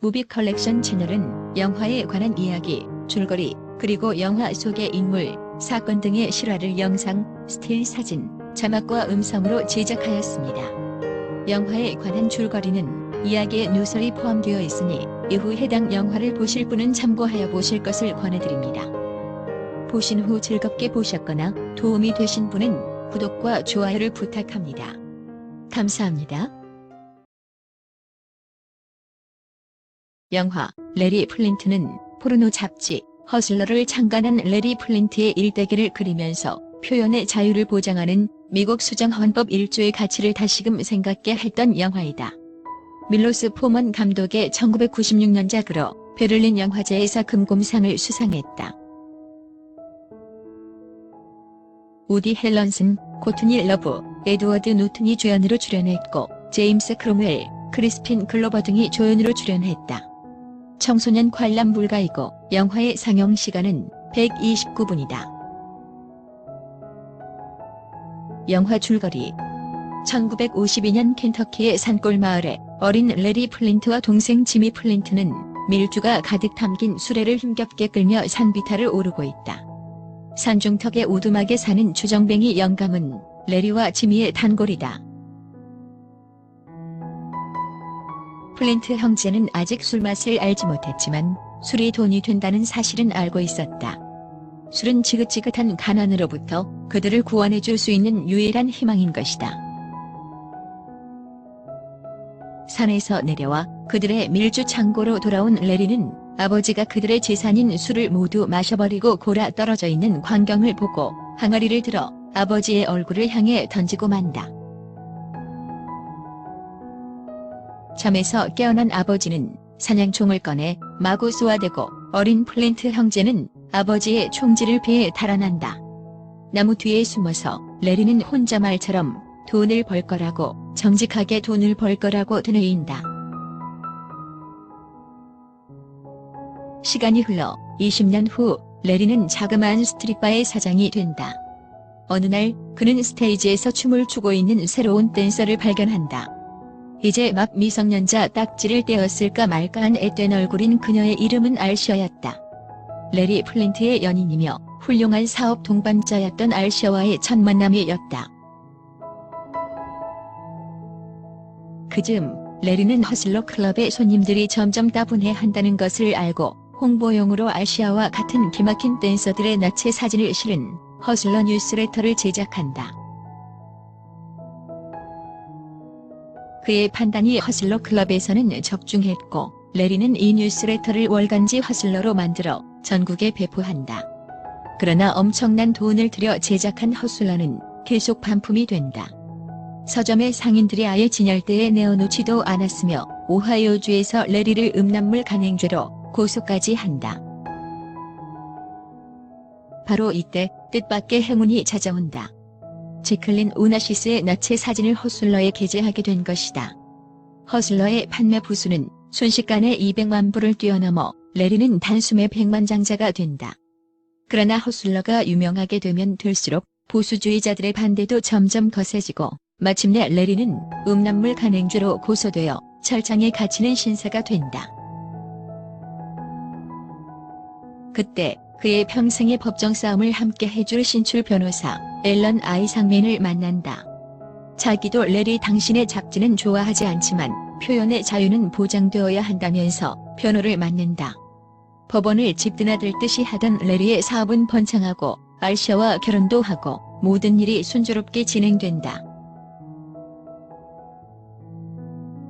무비 컬렉션 채널은 영화에 관한 이야기, 줄거리, 그리고 영화 속의 인물, 사건 등의 실화를 영상, 스틸 사진, 자막과 음성으로 제작하였습니다. 영화에 관한 줄거리는 이야기의 누설이 포함되어 있으니 이후 해당 영화를 보실 분은 참고하여 보실 것을 권해드립니다. 보신 후 즐겁게 보셨거나 도움이 되신 분은 구독과 좋아요를 부탁합니다. 감사합니다. 영화 레리 플린트는 포르노 잡지 허슬러를 창간한 레리 플린트의 일대기를 그리면서 표현의 자유를 보장하는 미국 수정 헌법 1조의 가치를 다시금 생각게 했던 영화이다. 밀로스 포먼 감독의 1996년작으로 베를린 영화제에서 금곰상을 수상했다. 우디 헬런슨, 코트니 러브, 에드워드 노튼이 주연으로 출연했고 제임스 크롬웰, 크리스핀 글로버 등이 조연으로 출연했다. 청소년 관람 불가이고 영화의 상영 시간은 129분이다. 영화 줄거리 1952년 켄터키의 산골 마을에 어린 레리 플린트와 동생 지미 플린트는 밀주가 가득 담긴 수레를 힘겹게 끌며 산비탈을 오르고 있다. 산중턱의 오두막에 사는 주정뱅이 영감은 레리와 지미의 단골이다. 플린트 형제는 아직 술맛을 알지 못했지만 술이 돈이 된다는 사실은 알고 있었다. 술은 지긋지긋한 가난으로부터 그들을 구원해 줄 수 있는 유일한 희망인 것이다. 산에서 내려와 그들의 밀주 창고로 돌아온 레리는 아버지가 그들의 재산인 술을 모두 마셔버리고 골아 떨어져 있는 광경을 보고 항아리를 들어 아버지의 얼굴을 향해 던지고 만다. 잠에서 깨어난 아버지는 사냥총을 꺼내 마구 쏘아대고 어린 플린트 형제는 아버지의 총질을 피해 달아난다. 나무 뒤에 숨어서 레리는 혼자 말처럼 돈을 벌 거라고 정직하게 돈을 벌 거라고 되뇌인다. 시간이 흘러 20년 후 레리는 자그마한 스트릿바의 사장이 된다. 어느 날 그는 스테이지에서 춤을 추고 있는 새로운 댄서를 발견한다. 이제 막 미성년자 딱지를 떼었을까 말까 한 앳된 얼굴인 그녀의 이름은 알시어였다. 레리 플린트의 연인이며 훌륭한 사업 동반자였던 알시어와의 첫 만남이었다. 그즈음 레리는 허슬러 클럽의 손님들이 점점 따분해한다는 것을 알고 홍보용으로 알시아와 같은 기막힌 댄서들의 나체 사진을 실은 허슬러 뉴스레터를 제작한다. 그의 판단이 허슬러 클럽에서는 적중했고 레리는 이 뉴스레터를 월간지 허슬러로 만들어 전국에 배포한다. 그러나 엄청난 돈을 들여 제작한 허슬러는 계속 반품이 된다. 서점의 상인들이 아예 진열대에 내어놓지도 않았으며 오하이오주에서 레리를 음란물 간행죄로 고소까지 한다. 바로 이때 뜻밖의 행운이 찾아온다. 제클린 오나시스의 나체 사진을 허슬러에 게재하게 된 것이다. 허슬러의 판매 부수는 순식간에 200만 부를 뛰어넘어 레리는 단숨에 100만 장자가 된다. 그러나 허슬러가 유명하게 되면 될수록 보수주의자들의 반대도 점점 거세지고 마침내 레리는 음란물 간행죄로 고소되어 철장에 갇히는 신세가 된다. 그때 그의 평생의 법정 싸움을 함께 해줄 신출 변호사 앨런 아이상맨을 만난다. 자기도 레리 당신의 잡지는 좋아하지 않지만 표현의 자유는 보장되어야 한다면서 변호를 맡는다. 법원을 집 드나들 듯이 하던 레리의 사업은 번창하고 알샤와 결혼도 하고 모든 일이 순조롭게 진행된다.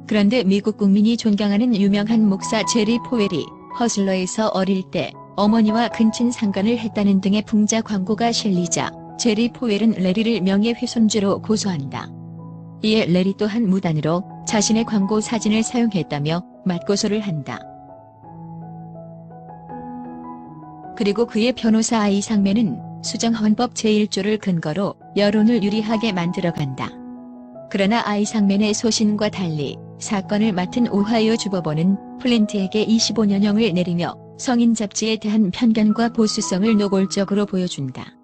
그런데 미국 국민이 존경하는 유명한 목사 제리 포웰이 허슬러에서 어릴 때 어머니와 근친 상간을 했다는 등의 풍자 광고가 실리자 제리 포웰은 레리를 명예훼손죄로 고소한다. 이에 레리 또한 무단으로 자신의 광고 사진을 사용했다며 맞고소를 한다. 그리고 그의 변호사 아이상매는 수정헌법 제1조를 근거로 여론을 유리하게 만들어간다. 그러나 아이상맨의 소신과 달리 사건을 맡은 오하이오 주법원은 플린트에게 25년형을 내리며 성인 잡지에 대한 편견과 보수성을 노골적으로 보여준다.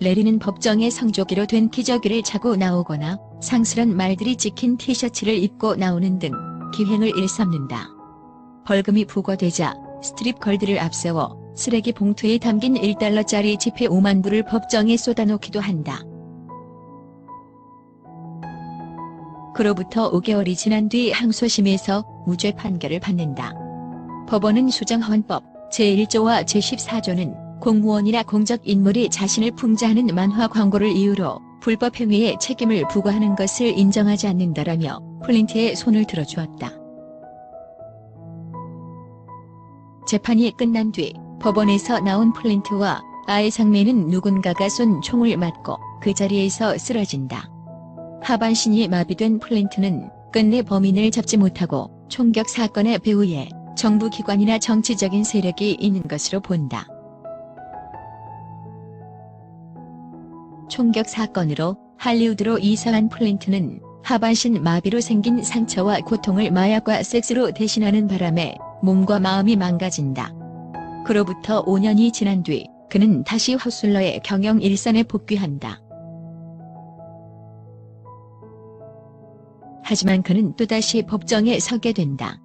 레리는 법정에 성조기로 된 기저귀를 차고 나오거나 상스런 말들이 찍힌 티셔츠를 입고 나오는 등 기행을 일삼는다. 벌금이 부과되자 스트립 걸들을 앞세워 쓰레기 봉투에 담긴 1달러짜리 지폐 5만 불을 법정에 쏟아놓기도 한다. 그로부터 5개월이 지난 뒤 항소심에서 무죄 판결을 받는다. 법원은 수정헌법 제1조와 제14조는 공무원이나 공적 인물이 자신을 풍자하는 만화 광고를 이유로 불법 행위에 책임을 부과하는 것을 인정하지 않는다라며 플린트의 손을 들어주었다. 재판이 끝난 뒤 법원에서 나온 플린트와 아의 상매는 누군가가 쏜 총을 맞고 그 자리에서 쓰러진다. 하반신이 마비된 플린트는 끝내 범인을 잡지 못하고 총격 사건의 배후에 정부 기관이나 정치적인 세력이 있는 것으로 본다. 총격 사건으로 할리우드로 이사한 플린트는 하반신 마비로 생긴 상처와 고통을 마약과 섹스로 대신하는 바람에 몸과 마음이 망가진다. 그로부터 5년이 지난 뒤 그는 다시 허슬러의 경영 일선에 복귀한다. 하지만 그는 또다시 법정에 서게 된다.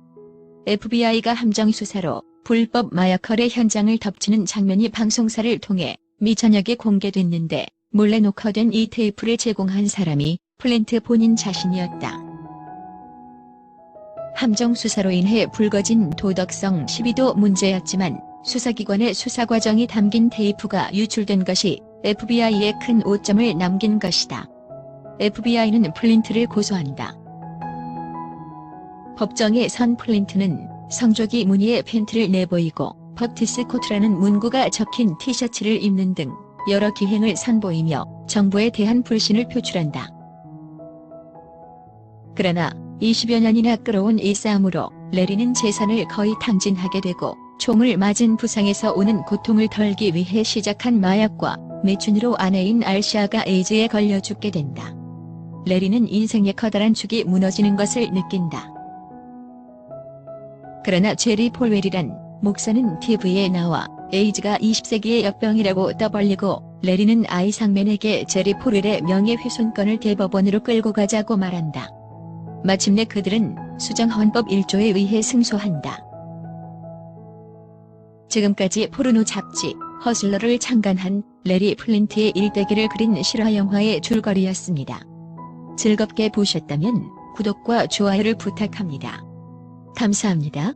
FBI가 함정 수사로 불법 마약 거래 현장을 덮치는 장면이 방송사를 통해 미전역에 공개됐는데 몰래 녹화된 이 테이프를 제공한 사람이 플랜트 본인 자신이었다. 함정 수사로 인해 불거진 도덕성 시비도 문제였지만 수사기관의 수사 과정이 담긴 테이프가 유출된 것이 FBI에 큰 오점을 남긴 것이다. FBI는 플린트를 고소한다. 법정에 선 플린트는 성조기 무늬의 팬티를 내보이고 버티스 코트라는 문구가 적힌 티셔츠를 입는 등 여러 기행을 선보이며 정부에 대한 불신을 표출한다. 그러나 20여 년이나 끌어온 이 싸움으로 레리는 재산을 거의 탕진하게 되고 총을 맞은 부상에서 오는 고통을 덜기 위해 시작한 마약과 매춘으로 아내인 알시아가 에이즈에 걸려 죽게 된다. 레리는 인생의 커다란 축이 무너지는 것을 느낀다. 그러나 제리 폴웰이란 목사는 TV에 나와 에이즈가 20세기의 역병이라고 떠벌리고 레리는 아이 상맨에게 제리 폴웰의 명예훼손건을 대법원으로 끌고 가자고 말한다. 마침내 그들은 수정헌법 1조에 의해 승소한다. 지금까지 포르노 잡지 허슬러를 창간한 레리 플린트의 일대기를 그린 실화 영화의 줄거리였습니다. 즐겁게 보셨다면 구독과 좋아요를 부탁합니다. 감사합니다.